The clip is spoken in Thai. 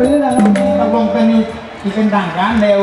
ซื้อแล้ครับตกลงเป็นอีเป็นด่างร้านร็ว